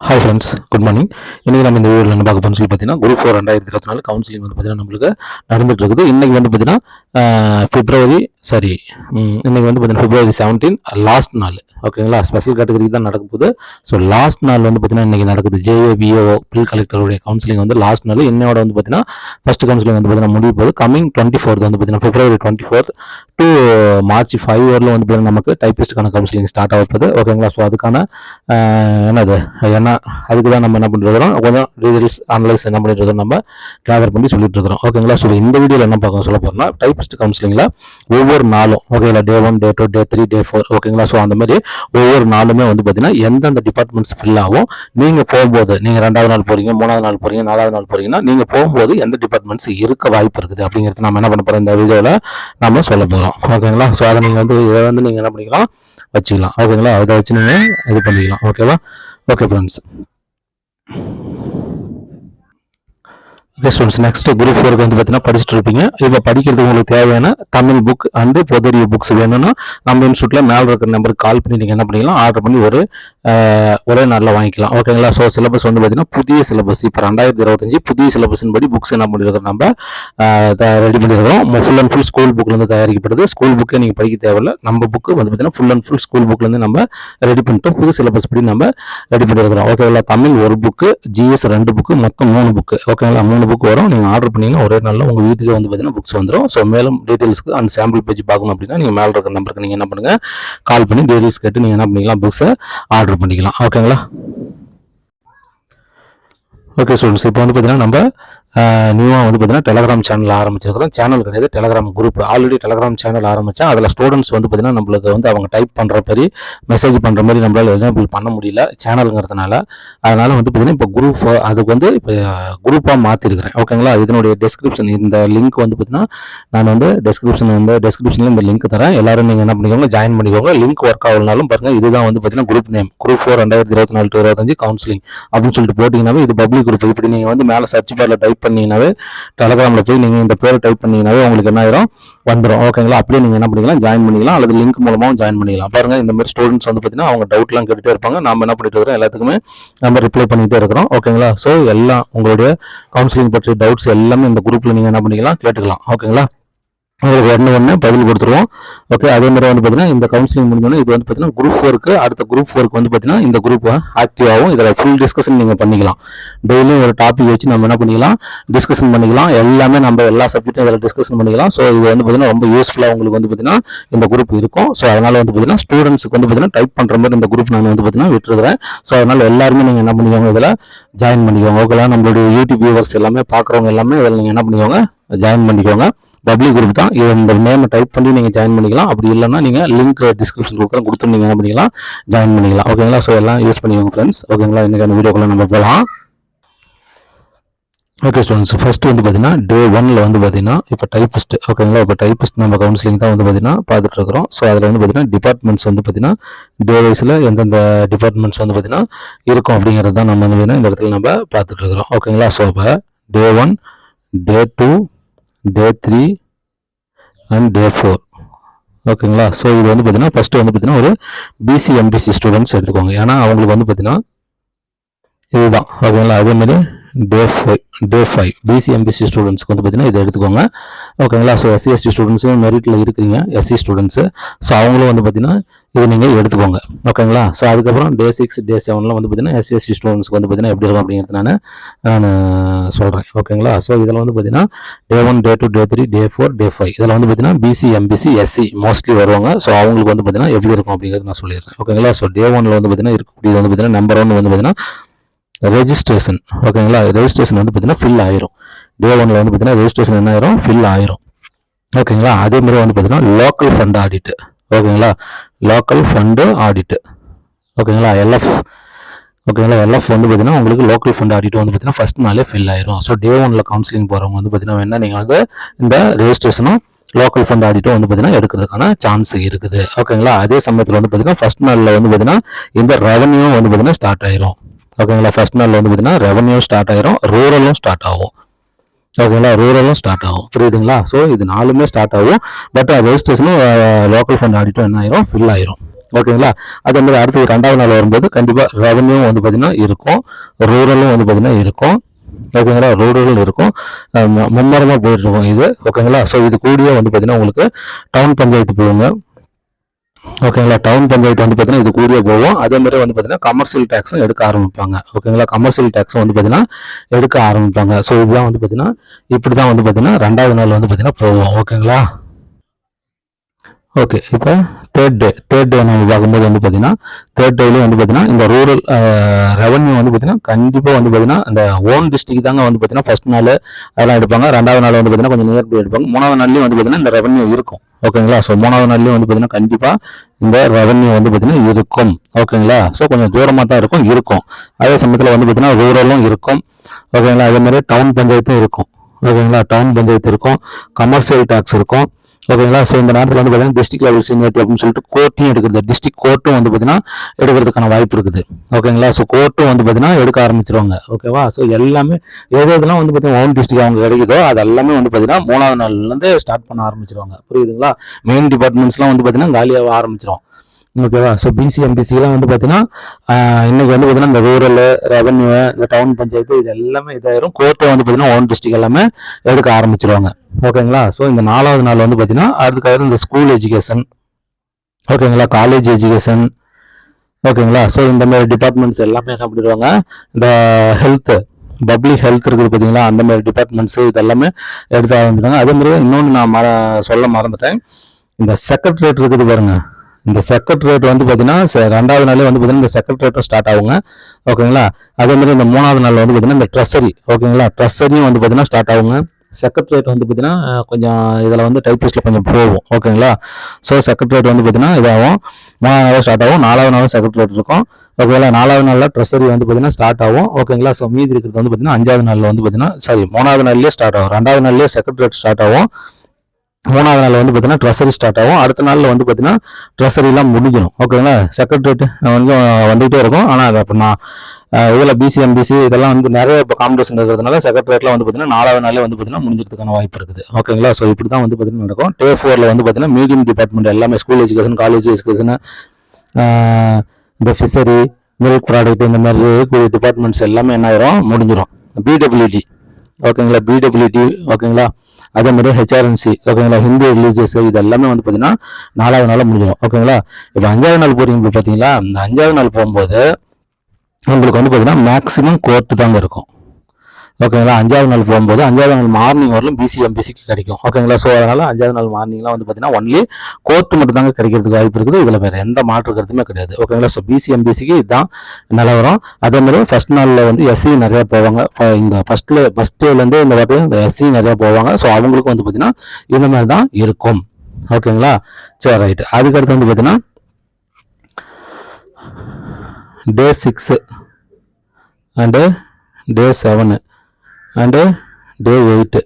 Hi friends good morning இன்றைக்கி நம்ம இந்த வீடியோவில் என்ன பார்க்க போகிறோம்னு சொல்லி பார்த்தீங்கன்னா குரூப் ஃபோர் ரெண்டாயிரத்தி இருபத்தி நாலு கவுன்சிலிங் வந்து பார்த்தீங்கன்னா நம்மளுக்கு நடந்துட்டு இருக்குது. இன்றைக்கி வந்து பார்த்தீங்கன்னா பிப்ரவரி சரி இன்றைக்கி வந்து பார்த்தீங்கன்னா பிப்ரவரி செவன்டீன் லாஸ்ட் நாள். ஓகேங்களா ஸ்பெஷல் கேட்டகரிக்கு தான் நடக்க போகுது. ஸோ லாஸ்ட் நாள் வந்து பார்த்தீங்கன்னா இன்றைக்கி நடக்குது. ஜேஏபிஓ பில் கலெக்டருடைய கவுன்சிலிங் வந்து லாஸ்ட் நாள். என்னோட வந்து பார்த்தீங்கன்னா ஃபஸ்ட் கவுன்சிலிங் வந்து பார்த்தீங்கன்னா முடிவு போகுது. கமிங் டுவெண்ட்டி ஃபோர்த் வந்து பார்த்தீங்கன்னா February twenty fourth to March five வரல வந்து பார்த்தீங்கன்னா நமக்கு டைப்பிஸ்ட்டுக்கான கவுன்சிலிங் ஸ்டார்ட் ஆக போகுது. ஓகேங்களா ஸோ அதுக்கான என்னது? ஏன்னா அதுக்கு தான் நம்ம என்ன பண்ணுறோம் கொஞ்சம் டீடைல்ஸ் அனலைஸ் என்ன பண்ணிட்டு நம்ம கேதர் பண்ணி சொல்லிட்டு இருக்கிறோம். ஓகேங்களா ஸோ இந்த வீடியோவில் என்ன பார்க்க சொல்ல போகிறோம்னா டைப்பிஸ்ட் கவுன்சிலிங்கில் ஒவ்வொரு நாளும் ஓகேங்களா day one day two day three day four ஓகேங்களா ஸோ அந்த மாதிரி ஒவ்வொரு நாளுமே வந்து பார்த்தீங்கன்னா எந்தெந்த டிபார்ட்மெண்ட்ஸ் ஃபில் ஆகும் நீங்கள் போகும்போது நீங்கள் ரெண்டாவது நாள் போகிறீங்க மூணாவது நாள் போகிறீங்க நாலாவது நாள் போகிறீங்கன்னா நீங்கள் போகும்போது எந்த டிபார்ட்மெண்ட்ஸ் இருக்க வாய்ப்பு இருக்குது அப்படிங்கிறது நம்ம என்ன பண்ண போகிறோம் இந்த வீடியோவில் நம்ம சொல்ல போகிறோம் ஓகேங்களா ஸோ அதை நீங்கள் வந்து இதை வந்து நீங்கள் என்ன பண்ணிக்கலாம்? வச்சுக்கலாம். ஓகேங்களா அதை வச்சு நீங்கள் இது பண்ணிக்கலாம். ஓகேவா okay friends okay students next group ஃபோருக்கு வந்து பார்த்தீங்கன்னா படிச்சுட்டு இருப்பீங்க இப்போ படிக்கிறதுக்கு உங்களுக்கு தேவையான தமிழ் புக் அண்டு பொதறிய புக்ஸ் வேணும்னா நம்ம இன்ஸ்டியூட்டில் மேலே இருக்கிற நம்பருக்கு கால் பண்ணி நீங்கள் என்ன பண்ணிக்கலாம்? ஆர்டர் பண்ணி ஒரு ஒரே நாளில் வாங்கிக்கலாம். ஓகேங்களா ஸோ சிலபஸ் வந்து பார்த்தீங்கன்னா புதிய சிலபஸ் இப்போ ரெண்டாயிரத்தி இருபத்தஞ்சு புதிய சிலபஸின் படி புக்ஸ் என்ன பண்ணியிருக்கோம் நம்ம ரெடி பண்ணியிருக்கோம் ஃபுல் அண்ட் ஃபுல் ஸ்கூல் புக்லேருந்து தயாரிக்கப்படுது. ஸ்கூல் புக்கே நீங்கள் படிக்க தேவையில்ல. நம்ம புக்கு வந்து பார்த்தீங்கன்னா ஃபுல் அண்ட் ஃபுல் ஸ்கூல் புக்லேருந்து நம்ம ரெடி பண்ணிட்டோம். புது சிலபஸ் படி நம்ம ரெடி பண்ணியிருக்கிறோம் ஓகேங்களா தமிழ் ஒரு புக்கு ஜிஎஸ் ரெண்டு புக்கு மொத்தம் மூணு புக்கு ஓகேங்களா மூணு புக் வரும். நீங்கள் ஆர்டர் பண்ணிங்கன்னா ஒரே நாளில் உங்கள் வீட்டுக்கே வந்து பார்த்தீங்கன்னா புக்ஸ் வந்துடும் ஸோ மேலும் டீட்டெயில்ஸ்க்கு அந்த சாம்பிள் பேஜ் பார்க்கணும் அப்படின்னா நீங்கள் மேலே இருக்கிற நம்பருக்கு நீங்கள் என்ன பண்ணுங்கள் கால் பண்ணி டீட்டெயில்ஸ் கேட்டு நீங்கள் என்ன பண்ணிக்கலாம்? புக்ஸை ஆர்டர் பண்ணிக்கலாம். ஓகேங்களா ஓகே ஸ்டூடெண்ட்ஸ் இப்போ வந்து பார்த்தீங்கன்னா நம்ம நியூவாக வந்து பார்த்தீங்கன்னா டெலகிராம் சேனல் ஆரம்பிச்சிருக்கிறோம். சேனல் கிடையாது Telegram group already Telegram channel ஆரம்பித்தேன் அதில் ஸ்டூடெண்ட்ஸ் வந்து பார்த்தீங்கன்னா நம்மளுக்கு வந்து அவங்க டைப் பண்ணுற மாதிரி மெசேஜ் பண்ணுற மாதிரி நம்மளால் எனேபிள் பண்ண முடியல சேனலுங்கிறதுனால அதனால் வந்து பார்த்திங்கன்னா இப்போ குரூப் அதுக்கு வந்து இப்போ குரூப்பாக மாற்றிருக்கிறேன் ஓகேங்களா இதனுடைய டெஸ்கிரிப்ஷன் இந்த லிங்க் வந்து பார்த்தீங்கன்னா நான் வந்து டெஸ்கிரிப்ஷன் வந்து டெஸ்கிரிப்ஷனில் இந்த லிங்க் தரேன். எல்லோரும் நீங்கள் என்ன பண்ணிக்கோங்க ஜாயின் பண்ணிக்கோங்க. லிங்க் ஒர்க் ஆகலனாலும் பாருங்கள் இதுதான் வந்து பார்த்தீங்கன்னா குரூப் நேம் குரூப் ஃபோர் ரெண்டாயிரத்தி இருபத்தி நாலு டு இருபத்தஞ்சு கவுன்சிலிங் அப்படின்னு சொல்லிட்டு போட்டிங்கனாவே இது பப்ளிக் குரூப் இப்படி நீங்கள் வந்து மேலே சர்ச் பாரில் டைப் பண்ணீங்கன்னாவே டெலகிராமில் போய் நீங்கள் இந்த பேரை டைப் பண்ணீங்கன்னாவே உங்களுக்கு என்ன ஆயிரும்? வந்துடும் ஓகேங்களா அப்படியே நீங்கள் என்ன பண்ணிக்கலாம்? ஜாயின் பண்ணிக்கலாம். அல்லது லிங்க் மூலமாகவும் ஜாயின் பண்ணிக்கலாம். பாருங்க இந்த மாதிரி ஸ்டூடெண்ட்ஸ் வந்து பார்த்தீங்கன்னா அவங்க டவுட்லாம் கேட்டுகிட்டே இருப்பாங்க. நம்ம என்ன பண்ணிட்டு இருக்கிறோம்? எல்லாத்துக்குமே நம்ம ரிப்ளை பண்ணிகிட்டே இருக்கிறோம். ஓகேங்களா ஸோ எல்லாம் உங்களுடைய கவுன்சிலிங் பற்றி டவுட்ஸ் எல்லாமே இந்த குரூப்பில் நீங்கள் என்ன பண்ணிக்கலாம்? கேட்டுக்கலாம். ஓகேங்களா உங்களுக்கு ஒன்று ஒன்று பதில் கொடுத்துருவோம். ஓகே அதே மாதிரி வந்து பார்த்தீங்கன்னா இந்த கவுன்சிலிங் முடிஞ்சோன்னா இது வந்து பார்த்தீங்கன்னா குரூப் ஒர்க்கு அடுத்த குரூப் ஒர்க் வந்து பார்த்தீங்கன்னா இந்த குரூப் ஆக்டிவ் ஆகும் இதில் ஃபுல் டிஸ்கஷன் நீங்கள் பண்ணிக்கலாம். டெய்லியும் ஒரு டாபிக் வச்சு நம்ம என்ன பண்ணிக்கலாம்? டிஸ்கஷன் பண்ணிக்கலாம். எல்லாமே நம்ம எல்லா சப்ஜெக்ட்டும் இதில் டிஸ்கஷன் பண்ணிக்கலாம். ஸோ இது வந்து பார்த்தீங்கன்னா ரொம்ப யூஸ்ஃபுல்லாக உங்களுக்கு வந்து பார்த்தீங்கன்னா இந்த குரூப் இருக்கும். ஸோ அதனால் வந்து பார்த்தீங்கன்னா ஸ்டூடெண்ட்ஸுக்கு வந்து பார்த்தீங்கன்னா டைப் பண்ணுற மாதிரி இந்த குரூப் நான் வந்து பார்த்தீங்கன்னா விட்டுருக்கிறேன். ஸோ அதனால் எல்லாருமே நீங்கள் என்ன பண்ணிக்கோங்க இதில் ஜாயின் பண்ணிக்கோங்க. ஓகேலாம் நம்மளுடைய யூடியூப் வியூவர்ஸ் எல்லாமே பார்க்குறவங்க எல்லாமே இதில் நீங்கள் என்ன பண்ணிக்கோங்க ஜாயின் பண்ணிக்கோங்க. பப்ளிக் குரூப் தான். இது இந்த நேமை டைப் பண்ணி நீங்கள் ஜாயின் பண்ணிக்கலாம். அப்படி இல்லைன்னா நீங்கள் லிங்க் டிஸ்கிரிப்ஷன் கொடுக்குற கொடுத்து நீங்கள் என்ன பண்ணிக்கலாம்? ஜாயின் பண்ணிக்கலாம். ஓகேங்களா ஸோ எல்லாம் யூஸ் பண்ணிக்கோங்க ஃப்ரெண்ட்ஸ் ஓகேங்களா இன்றைக்கான வீடியோக்குள்ளே நம்ம போகலாம் ஓகே ஸ்டூடெண்ட்ஸ் ஃபர்ஸ்ட் வந்து பார்த்தீங்கன்னா டே ஒனில் வந்து பார்த்தீங்கன்னா இப்போ டைப்பிஸ்ட் ஓகேங்களா இப்போ டைப்பிஸ்ட் நம்ம கவுன்சிலிங் தான் வந்து பார்த்தீங்கன்னா பார்த்துட்டு இருக்கிறோம். ஸோ அதில் வந்து பார்த்தீங்கன்னா டிபார்ட்மெண்ட்ஸ் வந்து பார்த்தீங்கன்னா டே வைஸில் எந்தெந்த டிபார்ட்மெண்ட்ஸ் வந்து பார்த்தீங்கன்னா இருக்கும் அப்படிங்கிறது தான் நம்ம வந்து பார்த்தீங்கன்னா இந்த இடத்துல நம்ம பார்த்துட்டு இருக்கிறோம். ஓகேங்களா ஸோ இப்போ day one day two day three and day four ஓகேங்களா ஸோ இது வந்து பார்த்தீங்கன்னா ஃபஸ்ட்டு வந்து பார்த்தீங்கன்னா ஒரு பிசி எம்பிசி ஸ்டூடெண்ட்ஸ் எடுத்துக்கோங்க. ஏன்னா அவங்களுக்கு வந்து பார்த்தீங்கன்னா இதுதான். ஓகேங்களா அதேமாரி day five day five BC MBC ஸ்டூடெண்ட்ஸ்க்கு வந்து பார்த்தீங்கன்னா இதை எடுத்துக்கோங்க. ஓகேங்களா ஸோ எஸ்சி எஸ்டி ஸ்டூடெண்ட்ஸும் மெரிட்டில் இருக்கிறீங்க எஸ்சி ஸ்டூடெண்ட்ஸு ஸோ அவங்களும் வந்து பார்த்தீங்கன்னா இது நீங்கள் எடுத்துக்கோங்க ஓகேங்களா ஸோ அதுக்கப்புறம் டே சிக்ஸ் டே செவனில் வந்து பார்த்தீங்கன்னா எஸ்சி ஸ்டூடெண்ட்ஸ்க்கு வந்து பார்த்தீங்கன்னா எப்படி இருக்கும் அப்படிங்கிறது நான் நான் சொல்கிறேன் ஓகேங்களா ஸோ இதில் வந்து பார்த்தீங்கன்னா day one day two day three day four day five இதில் வந்து பார்த்தீங்கன்னா பிசி எம்பிசி எஸ்சி மோஸ்ட்லி வருவாங்க ஸோ அவங்களுக்கு வந்து பார்த்தீங்கன்னா எப்படி இருக்கும் அப்படிங்கிறது நான் சொல்லிடுறேன் ஓகேங்களா ஸோ டே ஒன்ல வந்து பார்த்தீங்கன்னா இருக்கக்கூடியது வந்து பார்த்தீங்கன்னா நம்பர் ஒன் வந்து பார்த்தீங்கன்னா ரெஜிஸ்ட்ரேஷன் ஓகேங்களா ரெஜிஸ்ட்ரேஷன் வந்து பார்த்தீங்கன்னா ஃபில் ஆயிரும் டே ஒனில் வந்து பார்த்தீங்கன்னா ரெஜிஸ்ட்ரேஷன் என்ன ஆயிரும் ஃபில் ஆயிரும் ஓகேங்களா அதே மாதிரி வந்து பார்த்தீங்கன்னா லோக்கல் ஃபண்ட் ஆடிட்டு ஓகேங்களா? லோக்கல் ஃபண்டு ஆடிட்டு ஓகேங்களா? எல்எஃப் ஓகேங்களா? எல்எஃப் வந்து பார்த்தீங்கன்னா உங்களுக்கு லோக்கல் ஃபண்ட் ஆடிட் வந்து பார்த்தீங்கன்னா ஃபஸ்ட் நாளே ஃபில் ஆயிரும். ஸோ டே ஒன்ல கவுன்சிலிங் போகிறவங்க வந்து பார்த்தீங்கன்னா வேணா நீங்கள் வந்து இந்த ரெஜிஸ்ட்ரேஷனும் லோக்கல் ஃபண்ட் ஆடிட்டும் வந்து பார்த்தீங்கன்னா எடுக்கிறதுக்கான சான்ஸ் இருக்குது. ஓகேங்களா? அதே சமயத்தில் வந்து பார்த்தீங்கன்னா ஃபர்ஸ்ட் நாளில் வந்து பார்த்தீங்கன்னா இந்த ரெவன்யூ வந்து பார்த்தீங்கன்னா ஸ்டார்ட் ஆயிரும். ஓகேங்களா? ஃபர்ஸ்ட் நாளில் வந்து பார்த்தீங்கன்னா ரெவன்யூ ஸ்டார்ட் ஆயிரும் ரூரலும் ஸ்டார்ட் ஆகும். ஓகேங்களா? ரூரலும் ஸ்டார்ட் ஆகும். புரியுதுங்களா? ஸோ இது நாலுமே ஸ்டார்ட் ஆகும். பட் ரெஜிஸ்ட்ரேஷனும் லோக்கல் ஃபண்ட் ஆடிட்டும் என்ன ஆயிரும்? ஃபில் ஆயிரும். ஓகேங்களா? அதே மாதிரி அடுத்து ரெண்டாவது நாள் வரும்போது கண்டிப்பாக ரெவன்யூ வந்து பார்த்தீங்கன்னா இருக்கும். ரூரலும் வந்து பார்த்தீங்கன்னா இருக்கும். ஓகேங்களா? ரோடுகள் இருக்கும். மும்மரமாக மு- இது. ஓகேங்களா? ஸோ இது கூடிய வந்து பார்த்தீங்கன்னா உங்களுக்கு டவுன் பஞ்சாயத்து போகுங்க ஓகேங்களா டவுன் பஞ்சாயத்து வந்து பார்த்தீங்கன்னா இது கூடிய போகும் அதே மாதிரி வந்து பார்த்தீங்கன்னா கமர்ஷியல் டேக்ஸும் எடுக்க ஆரம்பிப்பாங்க ஓகேங்களா கமர்ஷியல் டேக்ஸும் வந்து பார்த்தீங்கன்னா எடுக்க ஆரம்பிப்பாங்க ஸோ இதுதான் வந்து பார்த்தீங்கன்னா இப்படி தான் வந்து பார்த்தீங்கன்னா ரெண்டாவது நாள் வந்து பார்த்தீங்கன்னா போகும் ஓகேங்களா ஓகே இப்போ தேர்ட் டே தேர்ட் டே நம்ம பார்க்கும்போது வந்து பார்த்தீங்கன்னா தேர்ட் டேலேயும் வந்து பார்த்தீங்கன்னா இந்த ரூரல் ரெவன்யூ வந்து பார்த்தீங்கன்னா கண்டிப்பாக வந்து பார்த்தீங்கன்னா இந்த ஓன் டிஸ்ட்ரிக்ட் தாங்க வந்து பார்த்தீங்கன்னா ஃபர்ஸ்ட் நாள் அதெல்லாம் எடுப்பாங்க ரெண்டாவது நாள் வந்து பார்த்தீங்கன்னா கொஞ்சம் நியர்பை எடுப்பாங்க மூணாவது நாள்லேயும் வந்து பார்த்தீங்கன்னா இந்த ரெவன்யூ இருக்கும் ஓகேங்களா? ஸோ மூணாவது நாள்லேயும் வந்து பார்த்தீங்கன்னா கண்டிப்பாக இந்த ரெவன்யூ வந்து பார்த்தீங்கன்னா இருக்கும். ஓகேங்களா? ஸோ கொஞ்சம் தூரமாக தான் இருக்கும் இருக்கும். அதே சமயத்தில் வந்து பார்த்தீங்கன்னா ரூரலும் இருக்கும். ஓகேங்களா? அதே மாதிரி டவுன் பஞ்சாயத்தும் இருக்கும். ஓகேங்களா? டவுன் பஞ்சாயத்து இருக்கும். கமர்ஷியல் டேக்ஸ் இருக்கும். ஓகேங்களா? ஸோ இந்த நேரத்தில் வந்து பார்த்தீங்கன்னா டிஸ்ட்ரிக்ட் லெவல் சீனியர் அப்படின்னு சொல்லிட்டு கோர்ட்டையும் எடுக்கிறது. டிஸ்ட்ரிக்ட் கோர்ட்டும் வந்து பார்த்தீங்கன்னா எடுக்கிறதுக்கான வாய்ப்பு இருக்குது. ஓகேங்களா? ஸோ கோர்ட்டும் வந்து பார்த்தீங்கன்னா எடுக்க ஆரம்பிச்சிருவாங்க. ஓகேவா? ஸோ எல்லாமே எது எதுலாம் வந்து பார்த்தீங்கன்னா ஓன் டிஸ்ட்ரிக்ட் அவங்க கிடைக்குதோ அது எல்லாமே வந்து பார்த்தீங்கன்னா மூணாவது நாள்லேருந்து ஸ்டார்ட் பண்ண ஆரம்பிச்சிருவாங்க. புரியுதுங்களா? மெயின் டிபார்ட்மெண்ட்ஸ்லாம் வந்து பார்த்தீங்கன்னா காலியாக ஆரம்பிச்சிரும். ஓகேவா ஸோ பிசி எம்பிசிலாம் வந்து பார்த்தீங்கன்னா இன்னைக்கு வந்து பார்த்தீங்கன்னா இந்த ரூரல் ரெவன்யூ இந்த டவுன் பஞ்சாயத்து இது எல்லாமே இதாயிரும். கோர்ட்டை வந்து பார்த்தீங்கன்னா ஓன் டிஸ்ட்ரிக் எல்லாமே எடுக்க ஆரம்பிச்சிருவாங்க. ஓகேங்களா ஸோ இந்த நாலாவது நாள் வந்து பார்த்தீங்கன்னா அதுக்காக இந்த ஸ்கூல் எஜுகேஷன் ஓகேங்களா காலேஜ் எஜுகேஷன் ஓகேங்களா ஸோ இந்த மாதிரி டிபார்ட்மெண்ட்ஸ் எல்லாமே என்ன பண்ணிடுவாங்க? இந்த ஹெல்த்து பப்ளிக் ஹெல்த் இருக்குது பார்த்தீங்களா அந்த மாதிரி டிபார்ட்மெண்ட்ஸ் இதெல்லாமே எடுத்து ஆரம்பிச்சிட்டாங்க அதே மாதிரி இன்னொன்று நான் மற சொல்ல மறந்துட்டேன். இந்த செக்ரட்டரியேட் இருக்குது பாருங்கள் இந்த செக்ரட்டரியேட் வந்து பார்த்தீங்கன்னா ரெண்டாவது நாளே வந்து பார்த்தீங்கன்னா இந்த செக்ரட்டரியேட்டும் ஸ்டார்ட் ஆகுங்க. ஓகேங்களா? அதே மாதிரி இந்த மூணாவது நாள் வந்து பார்த்தீங்கன்னா இந்த ட்ரெஸரி ஓகேங்களா? ட்ரெஸரியும் வந்து பார்த்தீங்கன்னா ஸ்டார்ட் ஆகுங்க. செக்ரட்டரியேட் வந்து பார்த்தீங்கன்னா கொஞ்சம் இதில் வந்து டைப்பிஸ்ட்டில் கொஞ்சம் போகும். ஓகேங்களா? ஸோ செக்ரட்டரியேட் வந்து பார்த்தீங்கன்னா இதாகும். மூணாவது நாள் ஸ்டார்ட் ஆகும். நாலாவது நாளும் செக்ரட்டரியேட் இருக்கும். ஓகேங்களா? நாலாவது நாளில் ட்ரெஸரி வந்து பார்த்தீங்கன்னா ஸ்டார்ட் ஆகும். ஓகேங்களா? ஸோ மீதி இருக்கிறது வந்து பார்த்தீங்கன்னா அஞ்சாவது நாளில் வந்து பார்த்தீங்கன்னா சாரி மூணாவது நாள்லேயே ஸ்டார்ட் ஆகும். ரெண்டாவது நாள்லேயே செக்ரட்டரியேட் ஸ்டார்ட் ஆகும். மூணாவது நாள் வந்து பார்த்தீங்கன்னா ட்ரெஸரி ஸ்டார்ட் ஆகும். அடுத்த நாளில் வந்து பார்த்தீங்கன்னா ட்ரெஸரிலாம் முடிஞ்சிடும். ஓகேங்களா செக்ரட்டரியேட் வந்து வந்துகிட்டே இருக்கும். ஆனால் அது அப்போ நான் இதில் பிசி எம்பிசி இதெல்லாம் வந்து நிறைய இப்போ காம்படிஷன் இருக்கிறதுனால செக்ரட்டரியேட்லாம் வந்து பார்த்தீங்கன்னா நாலாவது நாளே வந்து பார்த்தீங்கன்னா முடிஞ்சதுக்கான வாய்ப்பு இருக்குது. ஓகேங்களா ஸோ இப்படி தான் வந்து பார்த்தீங்கன்னா நடக்கும். டே ஃபோரில் வந்து பார்த்தீங்கன்னா மீடியம் டிபார்ட்மெண்ட் எல்லாமே ஸ்கூல் எஜுகேஷன் காலேஜ் எஜுகேஷன் இந்த ஃபிஷரி மில்க் ப்ராடக்ட் இந்த மாதிரி இருக்கக்கூடிய டிபார்ட்மெண்ட்ஸ் எல்லாமே என்ன ஆயிரும்? முடிஞ்சிடும் பிடபிள்யூடி ஓகேங்களா பிடபிள்யூடி ஓகேங்களா அதே மாதிரி ஹெச்ஆர்என்சி ஓகேங்களா ஹிந்தி ரிலீஜியஸ் இது எல்லாமே வந்து பார்த்தீங்கன்னா நாலாவது நாளாக முடிஞ்சிடும். ஓகேங்களா இப்போ அஞ்சாவது நாள் போகிறீங்க பார்த்தீங்களா இந்த அஞ்சாவது நாள் போகும்போது உங்களுக்கு வந்து பார்த்தீங்கன்னா மேக்ஸிமம் கோர்ட்டு தாங்க இருக்கும். ஓகேங்களா அஞ்சாவது நாள் போகும்போது அஞ்சாவது நாள் மார்னிங் வரலும் பிசி எம்பிசிக்கு கிடைக்கும். ஓகேங்களா ஸோ அதனால் அஞ்சாவது நாள் மார்னிங்லாம் வந்து பார்த்தீங்கன்னா ஒன்லி கோர்ட்டு மட்டும் தாங்க கிடைக்கிறதுக்கு வாய்ப்பு இருக்குது. இதில் வேறு எந்த மாற்று கருத்துமே கிடையாது. ஓகேங்களா ஸோ பிசி எம்பிசிக்கு இதுதான் நிலவரம் அதே மாதிரி ஃபஸ்ட் நாளில் வந்து எஸ்சி நிறையா போவாங்க. இந்த ஃபஸ்ட்டில் ஃபஸ்ட் டேலேருந்து இந்த வாட்டி இந்த எஸ்சி நிறையா போவாங்க. ஸோ அவங்களுக்கும் வந்து பார்த்தீங்கன்னா இந்த மாதிரி தான் இருக்கும் ஓகேங்களா சரி ரைட்டு அதுக்கடுத்து வந்து பார்த்தீங்கன்னா day six and day seven and day eight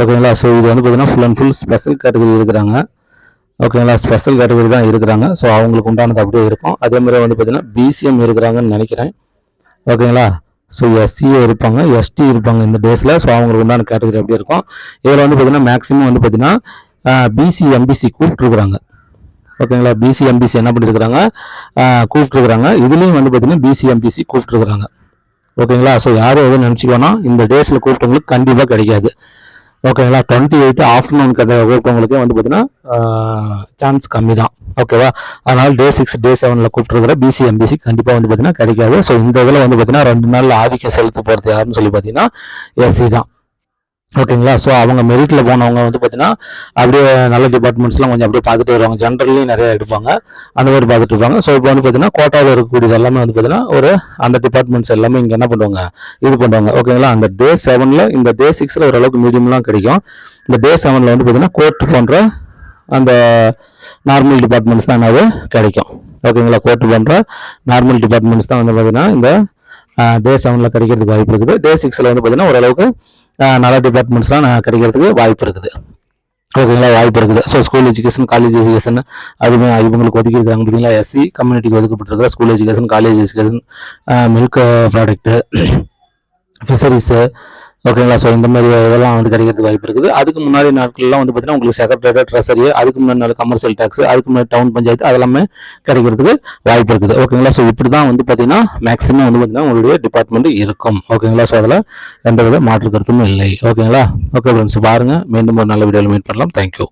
ஓகேங்களா ஸோ இது வந்து பார்த்தீங்கன்னா full and full special category இருக்கிறாங்க. ஓகேங்களா ஸ்பெஷல் கேட்டகரி தான் இருக்கிறாங்க. ஸோ அவங்களுக்கு உண்டானது அப்படியே இருக்கும். அதே மாதிரி வந்து பார்த்தீங்கன்னா பிசிஎம் இருக்கிறாங்கன்னு நினைக்கிறேன். ஓகேங்களா ஸோ எஸ்சிஏ இருப்பாங்க. எஸ்டி இருப்பாங்க இந்த டேஸில் ஸோ அவங்களுக்கு உண்டான கேட்டகரி அப்படியே இருக்கும். இதில் வந்து பார்த்தீங்கன்னா மேக்ஸிமம் வந்து பார்த்திங்கன்னா பிசி எம்பிசி கூப்பிட்டுருக்குறாங்க. ஓகேங்களா பிசி எம்பிசி என்ன பண்ணியிருக்கிறாங்க கூப்பிட்டுருக்குறாங்க. இதுலேயும் வந்து பார்த்தீங்கன்னா பிசி எம்பிசி கூப்பிட்டுருக்குறாங்க. ஓகேங்களா? ஸோ யாரும் எதுவும் நினச்சிக்கோன்னா இந்த டேஸில் கூப்பிட்டவங்களுக்கு கண்டிப்பாக கிடைக்காது. ஓகேங்களா? டுவெண்ட்டி எயிட் ஆஃப்டர்நூன் கடை கூப்பிட்டவங்களுக்கே வந்து பார்த்தீங்கன்னா சான்ஸ் கம்மி தான் ஓகேவா? அதனால் டே சிக்ஸ் டே செவனில் கூப்பிட்டுருக்கிற பிசி எம்பிசி கண்டிப்பாக வந்து பார்த்தீங்கன்னா கிடைக்காது. ஸோ இந்த இதில் வந்து பார்த்தீங்கன்னா ரெண்டு நாள் ஆதிக்கம் செலுத்த போகிறது யாருன்னு சொல்லி பார்த்தீங்கன்னா எஸ்சி தான். ஓகேங்களா? ஸோ அவங்க மெரிட்டில் போனவங்க வந்து பார்த்தீங்கன்னா அப்படியே நல்ல டிபார்ட்மெண்ட்ஸ்லாம் கொஞ்சம் அப்படியே பார்த்துட்டு வருவாங்க. ஜென்ரல்லையும் நிறைய எடுப்பாங்க. அந்த மாதிரி பார்த்துட்டு இருப்பாங்க. ஸோ இப்போ வந்து பார்த்தீங்கன்னா கோட்டாவில் இருக்கக்கூடியது எல்லாமே வந்து பார்த்தீங்கன்னா ஒரு அந்த டிபார்ட்மெண்ட்ஸ் எல்லாமே இங்கே என்ன பண்ணுவாங்க? இது பண்ணுவாங்க. ஓகேங்களா? அந்த டே செவனில் இந்த டே சிக்ஸில் ஓரளவுக்கு மீடியம்லாம் கிடைக்கும். இந்த டே செவனில் வந்து பார்த்தீங்கன்னா கோர்ட் போன்ற அந்த நார்மல் டிபார்ட்மெண்ட்ஸ் தான் என்னது? கிடைக்கும். ஓகேங்களா? கோர்ட் போன்ற நார்மல் டிபார்ட்மெண்ட்ஸ் தான் வந்து பார்த்தீங்கன்னா இந்த டே செவனில் கிடைக்கிறதுக்கு வாய்ப்பு இருக்குது. டே சிக்ஸில் வந்து பார்த்தீங்கன்னா ஓரளவுக்கு நல்ல டிபார்ட்மெண்ட்ஸ்லாம் கிடைக்கிறதுக்கு வாய்ப்பு இருக்குது. ஓகேங்களா வாய்ப்பு இருக்குது. So school education college education அதுவுமே இவங்களுக்கு ஒதுக்கி இருக்காங்க பார்த்தீங்களா எஸ்சி கம்யூனிட்டிக்கு ஒதுக்கப்பட்டிருக்கிற school education college education milk product fisheries ஓகேங்களா ஸோ இந்த மாதிரி இதெல்லாம் வந்து கிடைக்கிறதுக்கு வாய்ப்பு இருக்குது. அதுக்கு முன்னாடி நாட்கள்லாம் வந்து பார்த்தீங்கன்னா உங்களுக்கு செக்ரட்டரியேட் ட்ரெஸரி அதுக்கு முன்னாடி நாள் கமர்ஷியல் டேக்ஸ் அதுக்கு முன்னாடி டவுன் பஞ்சாயத்து அதெல்லாமே கிடைக்கிறதுக்கு வாய்ப்பு இருக்குது. ஓகேங்களா ஸோ இப்படி தான் வந்து பார்த்தீங்கன்னா மேக்ஸிமம் வந்து பார்த்தீங்கன்னா உங்களுடைய டிபார்ட்மெண்ட் இருக்கும். ஓகேங்களா ஸோ அதில் எந்த வித மாற்று கருத்தும் இல்லை. ஓகேங்களா ஓகே ஃப்ரெண்ட்ஸ் பாருங்கள் மீண்டும் ஒரு நல்ல வீடியோவில் மீட் பண்ணலாம். தேங்க்யூ